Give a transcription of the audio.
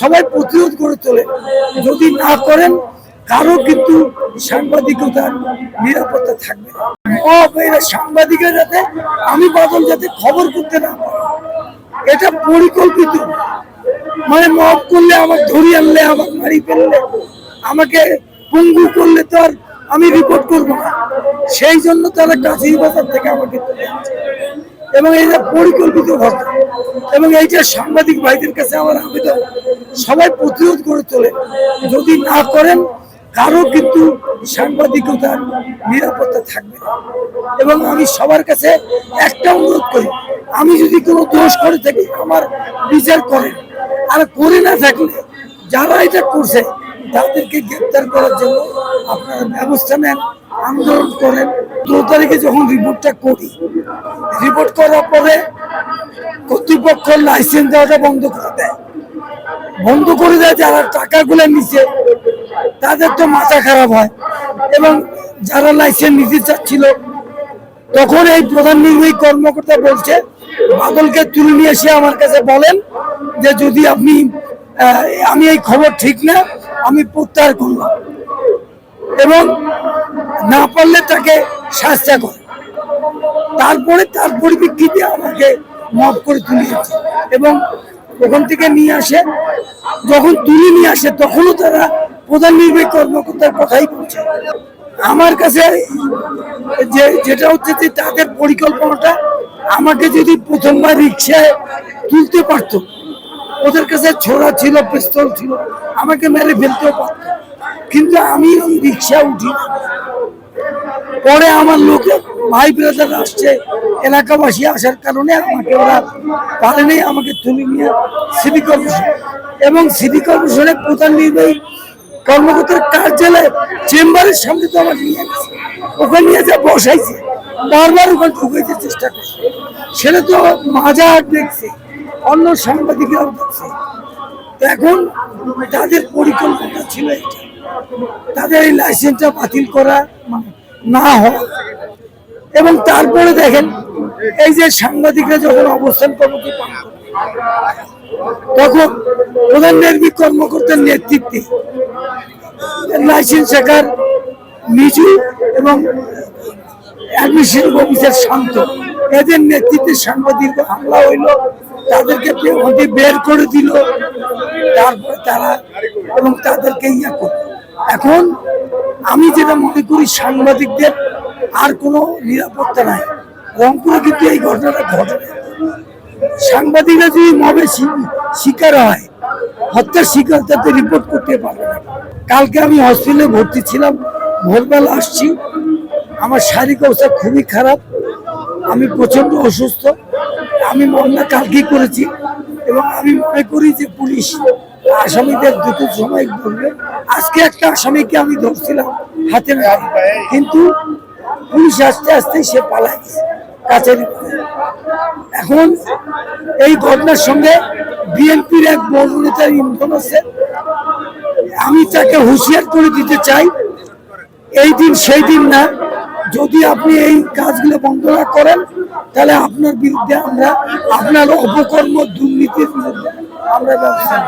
সবাই প্রতিরোধ করে তোলে। যদি না করেন, কারও কিন্তু সাংবাদিকতার নিরাপত্তা থাকবে না। সাংবাদিকরা যাতে আমি বাদল যাতে খবর করতে না পারে। এটা পরিকল্পিত। মানে মব করলে আমার ধরি আনলে, আমার মারি ফেললে, আমাকে পঙ্গু করলে তো আর আমি রিপোর্ট করব না। সেই জন্য তারা কাছেই বাজার থেকে আমাকে। এবং এটা পরিকল্পিত ঘটনা। এবং এইটা সাংবাদিক ভাইদের কাছে আমার আবেদন। সবাই প্রতিরোধ করে তোলে। যদি না করেন কারও কিন্তু সাংবাদিকতার নিরাপত্তা থাকবে না। এবং আমি সবার কাছে একটা অনুরোধ করি, আমি যদি কোনো দোষ করে থাকি, আমার বিচার করেন। আর করে না থাকলে, যারা এটা করছে, তাদেরকে গ্রেপ্তার করার জন্য আপনারা ব্যবস্থা নেন, আন্দোলন করেন। দু তারিখে যখন রিপোর্টটা করি, রিপোর্ট করার পরে কর্তৃপক্ষ লাইসেন্স দেওয়াটা বন্ধ করে দেয়। বন্ধ করে দেয়, যারা টাকাগুলো নিচে তাদের তো মাথা খারাপ হয়। এবং যারা লাইসেন্স নিতে চাচ্ছিল, তখন এই প্রধান নির্বাহী কর্মকর্তা বলছে, বাদলকে তুলে নিয়ে এসে আমার কাছে বলেন যে, যদি আপনি আমি এই খবর ঠিক না, আমি প্রত্যাহার করলাম এবং না পারলে তাকে শাস্তি করে। তারপরে, তার পরিপ্রেক্ষিতে আমাকে মাফ করে তুলিয়েছে এবং ওখান থেকে নিয়ে আসে। যখন তুলে নিয়ে আসে, তখনও তারা প্রধান নির্বাহী কর্মকর্তার কথাই বলছে। আমার কাছে যে, যেটা হচ্ছে যে, তাদের পরিকল্পনাটা আমাকে যদি প্রথমবার রিক্সায় তুলতে পারতো, ওদের কাছে ছোড়া ছিল, পিস্তল ছিল, আমাকে মেরে ফেলতেও পারত। কিন্তু আমি রিক্সা উঠি। পরে আমার লোকে ভাই ব্রাদার আসছে, এলাকাবাসী আসার কারণে আমাকে ওরা পারেনি আমাকে তুলে নিয়ে সিটি কর্পোরেশন এবং সিটি কর্পোরেশনের প্রধান নির্বাহী কর্মকর্তার কার্যালয়ে চেম্বারের সামনে তো আমার নিয়ে গেছে। ওখানে নিয়ে যা বসাইছে, বারবার ওখানে ঢুকাইতে চেষ্টা করছে। সেটা তো মাজা দেখছে, অন্য সাংবাদিকরাও দেখছে। এখন তাদের পরিকল্পনা ছিল এটা। তাদের এই লাইসেন্সটা বাতিল করা মানে না হওয়া এবং তারপরে দেখেন, এই যে সাংবাদিকরা যখন অবস্থান পান তখন প্রধান নির্বাহী কর্মকর্তার নেতৃত্বে লাইসেন্স শাখার মিজু এবং অফিসার শান্ত। এদের নেতৃত্বে সাংবাদিক হামলা হইল, তাদেরকে বের করে দিল, তারপরে তারা এবং তাদেরকে ইয়া করল। এখন আমি যেটা মনে করি, সাংবাদিকদের আর কোনো নিরাপত্তা নাই। রংপুরে কিন্তু এই ঘটনাটা ঘটে সাংবাদিকরা যদি মবে শিকার হয়, হত্যার শিকার তাতে রিপোর্ট করতে পারবে না। কালকে আমি হসপিটালে ভর্তি ছিলাম, ভোরবেলা আসছি। আমার শারীরিক অবস্থা খুবই খারাপ। আমি প্রচণ্ড অসুস্থ। আমি মামলা কালকেই করেছি এবং আমি মনে করি যে পুলিশ আসামিদের দুটো সময় ধরবে। আজকে একটা আসামিকে আমি ধরছিলাম হাতে নাতে। কিন্তু পুলিশ আসতে আসতে সে পালাই গেছে কাছারি এখন এই ঘটনার সঙ্গে বিএনপির এক বড় নেতার ইন্ধন আছে। আমি তাকে হুঁশিয়ার করে দিতে চাই, এই দিন সেই দিন না। যদি আপনি এই কাজগুলো বন্ধ না করেন, তাহলে আপনার বিরুদ্ধে আমরা, আপনার অপকর্ম দুর্নীতির বিরুদ্ধে আমরা ব্যবস্থা